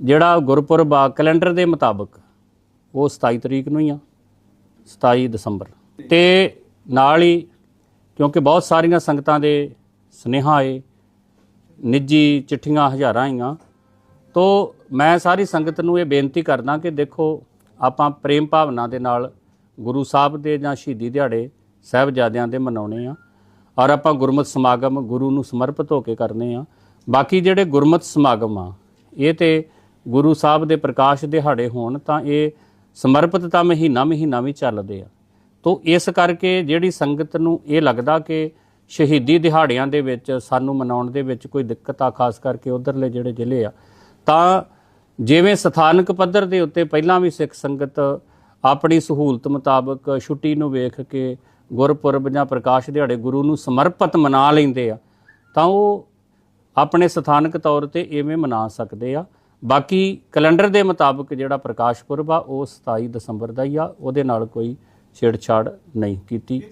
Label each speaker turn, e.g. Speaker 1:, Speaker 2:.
Speaker 1: ਜਿਹੜਾ ਗੁਰਪੁਰਬ ਆ, ਕੈਲੰਡਰ ਦੇ ਮੁਤਾਬਕ, ਉਹ 27 ਤਰੀਕ ਨੂੰ ਹੀ ਆ 27 ਦਸੰਬਰ। ਤੇ ਨਾਲ ਹੀ, ਕਿਉਂਕਿ ਬਹੁਤ ਸਾਰੀਆਂ ਸੰਗਤਾਂ ਦੇ ਸੁਨੇਹਾ ਆਏ, ਨਿੱਜੀ ਚਿੱਠੀਆਂ ਹਜ਼ਾਰਾਂ ਆਈਆਂ, ਤੋ ਮੈਂ ਸਾਰੀ ਸੰਗਤ ਨੂੰ ਇਹ ਬੇਨਤੀ ਕਰਦਾ ਕਿ ਦੇਖੋ, ਆਪਾਂ ਪ੍ਰੇਮ ਭਾਵਨਾ ਦੇ ਨਾਲ ਗੁਰੂ ਸਾਹਿਬ ਦੇ ਜਾਂ ਸ਼ਹੀਦੀ ਦਿਹਾੜੇ ਸਾਹਿਬਜ਼ਾਦਿਆਂ ਦੇ ਮਨਾਉਣੇ ਆ, ਔਰ ਆਪਾਂ ਗੁਰਮਤ ਸਮਾਗਮ ਗੁਰੂ ਨੂੰ ਸਮਰਪਿਤ ਹੋ ਕੇ ਕਰਨੇ ਆ। ਬਾਕੀ ਜਿਹੜੇ ਗੁਰਮਤ ਸਮਾਗਮ ਆ, ਇਹ ਤੇ ਗੁਰੂ ਸਾਹਿਬ ਦੇ ਪ੍ਰਕਾਸ਼ ਦਿਹਾੜੇ ਹੋਣ ਤਾਂ ਇਹ ਸਮਰਪਿਤ ਤਾਂ ਮਹੀਨਾ ਮਹੀਨਾ ਵੀ ਚੱਲਦੇ ਆ। ਤੋ ਇਸ ਕਰਕੇ ਜਿਹੜੀ ਸੰਗਤ ਨੂੰ ਇਹ ਲੱਗਦਾ ਕਿ ਸ਼ਹੀਦੀ ਦਿਹਾੜਿਆਂ ਦੇ ਵਿੱਚ, ਸਾਨੂੰ ਮਨਾਉਣ ਦੇ ਵਿੱਚ ਕੋਈ ਦਿੱਕਤ ਆ, ਖਾਸ ਕਰਕੇ ਉਧਰਲੇ ਜਿਹੜੇ ਜ਼ਿਲ੍ਹੇ ਆ, ਤਾਂ ਜਿਵੇਂ ਸਥਾਨਕ ਪੱਧਰ ਦੇ ਉੱਤੇ ਪਹਿਲਾਂ ਵੀ ਸਿੱਖ ਸੰਗਤ ਆਪਣੀ ਸਹੂਲਤ ਮੁਤਾਬਕ ਛੁੱਟੀ ਨੂੰ ਵੇਖ ਕੇ ਗੁਰਪੁਰਬ ਜਾਂ ਪ੍ਰਕਾਸ਼ ਦਿਹਾੜੇ ਗੁਰੂ ਨੂੰ ਸਮਰਪਿਤ ਮਨਾ ਲੈਂਦੇ ਆ, ਤਾਂ ਉਹ ਆਪਣੇ ਸਥਾਨਕ ਤੌਰ ਤੇ ਇਵੇਂ ਮਨਾ ਸਕਦੇ ਆ। ਬਾਕੀ ਕੈਲੰਡਰ ਦੇ ਮੁਤਾਬਕ ਜਿਹੜਾ ਪ੍ਰਕਾਸ਼ ਪੁਰਬ ਆ, ਉਹ 27 ਦਸੰਬਰ ਦਾ ਹੀ ਆ, ਉਹਦੇ ਨਾਲ ਕੋਈ ਛੇੜਛਾੜ ਨਹੀਂ ਕੀਤੀ।